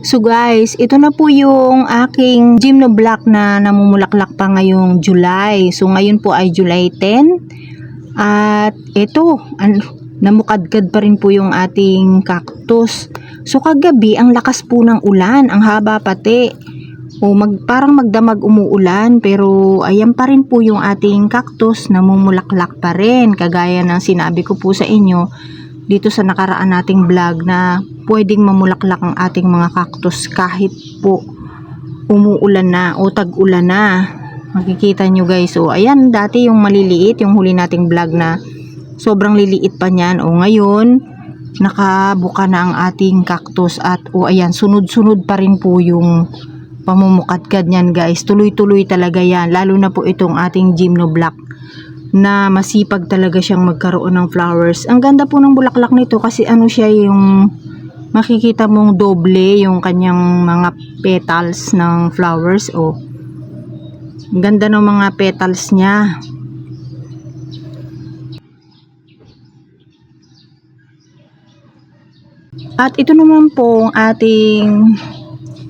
So guys, ito na po yung aking gym no block na namumulaklak pa ngayong July. So ngayon po ay July 10. At ito, namukadkad pa rin po yung ating cactus. So kagabi, ang lakas po ng ulan, ang haba pati. O mag, parang magdamag umuulan pero ayan pa rin po yung ating cactus namumulaklak pa rin. Kagaya ng sinabi ko po sa inyo dito sa nakaraan nating vlog na pwedeng mamulaklak ang ating mga cactus kahit po umuulan na o tag-ulan na. Makikita nyo guys. O ayan, dati yung maliliit, yung huli nating vlog na sobrang liliit pa niyan. O ngayon, nakabuka na ang ating cactus at o ayan, sunod-sunod pa rin po yung pamumukadkad niyan guys. Tuloy-tuloy talaga yan. Lalo na po itong ating gymno block na masipag talaga siyang magkaroon ng flowers. Ang ganda po ng bulaklak nito kasi ano siya yung makikita mong doble yung kanyang mga petals ng flowers oh. Ang ganda ng mga petals niya. At ito naman po ang ating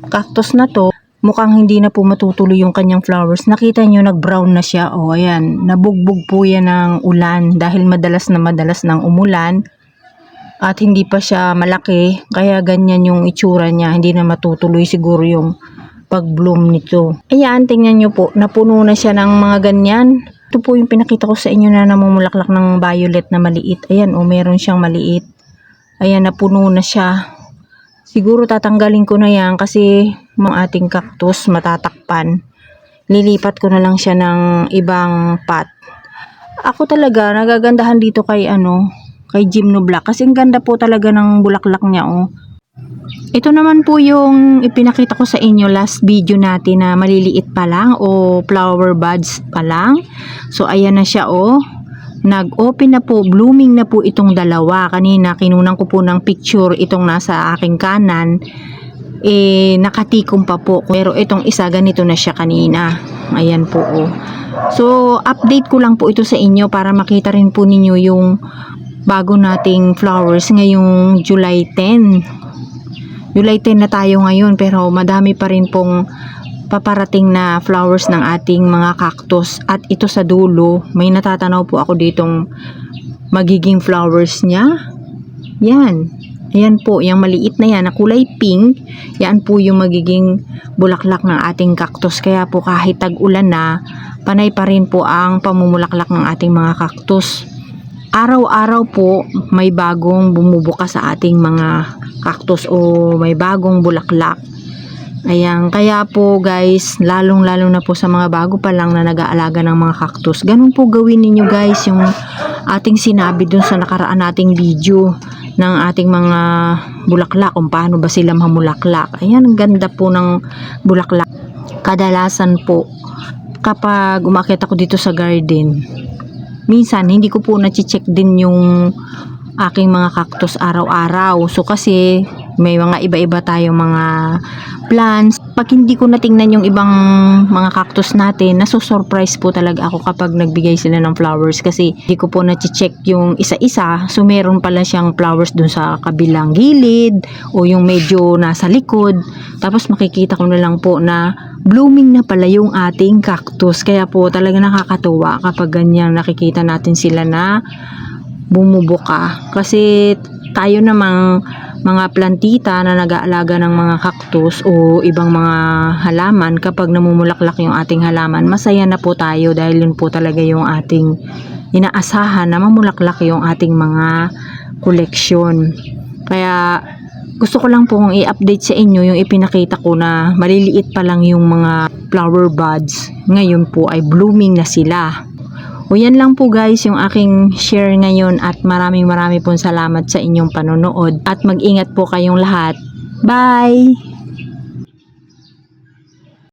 cactus na to. Mukhang hindi na po matutuloy yung kanyang flowers. Nakita nyo, nag-brown na siya. O, ayan. Nabugbog po yan ng ulan dahil madalas na madalas ng umulan. At hindi pa siya malaki. Kaya ganyan yung itsura niya. Hindi na matutuloy siguro yung pag-bloom nito. Ayan, tingnan nyo po. Napuno na siya ng mga ganyan. Ito po yung pinakita ko sa inyo na namumulaklak ng violet na maliit. Ayan, o meron siyang maliit. Ayan, napuno na siya. Siguro tatanggalin ko na yan kasi mga ating cactus matatakpan. Lilipat ko na lang siya ng ibang pot. Ako talaga nagagandahan dito kay ano, kay Gymno Black kasi ang ganda po talaga ng bulaklak niya oh. Ito naman po yung ipinakita ko sa inyo last video natin na maliliit pa lang o flower buds pa lang. So ayan na siya oh nag-open na po, blooming na po itong dalawa. Kanina, kinunan ko po ng picture itong nasa aking kanan. Eh, nakatikom pa po. Pero itong isa, ganito na siya kanina. Ayan po, oh. So, update ko lang po ito sa inyo para makita rin po ninyo yung bago nating flowers ngayong July 10. July 10 na tayo ngayon pero madami pa rin pong paparating na flowers ng ating mga cactus at ito sa dulo may natatanaw po ako ditong magiging flowers niya yan ayan po yung maliit na yan na kulay pink. Yan po yung magiging bulaklak ng ating cactus kaya po kahit tag-ulan na panay pa rin po ang pamumulaklak ng ating mga cactus araw-araw po may bagong bumubuka sa ating mga cactus o may bagong bulaklak. Ayan, kaya po guys, lalong-lalo na po sa mga bago pa lang na nag-aalaga ng mga cactus. Ganun po gawin ninyo guys yung ating sinabi dun sa nakaraan nating video ng ating mga bulaklak, kung paano ba sila mamulaklak. Ayan, ang ganda po ng bulaklak. Kadalasan po, kapag umakit ako dito sa garden, minsan hindi ko po na-check din yung aking mga cactus araw-araw. So kasi may mga iba-iba tayong mga plants. Pag hindi ko natingnan yung ibang mga cactus natin, nasusurprise po talaga ako kapag nagbigay sila ng flowers kasi hindi ko po na-check yung isa-isa. So meron pala siyang flowers dun sa kabilang gilid o yung medyo nasa likod. Tapos makikita ko na lang po na blooming na pala yung ating cactus. Kaya po talaga nakakatuwa kapag ganyan nakikita natin sila na bumubuka. Kasi tayo namang mga plantita na nag-aalaga ng mga cactus o ibang mga halaman kapag namumulaklak yung ating halaman, masaya na po tayo dahil yun po talaga yung ating inaasahan na mamulaklak yung ating mga koleksyon. Kaya gusto ko lang pong i-update sa inyo yung ipinakita ko na maliliit pa lang yung mga flower buds. Ngayon po ay blooming na sila. O yan lang po guys yung aking share ngayon at maraming maraming pong salamat sa inyong panonood at mag-ingat po kayong lahat. Bye!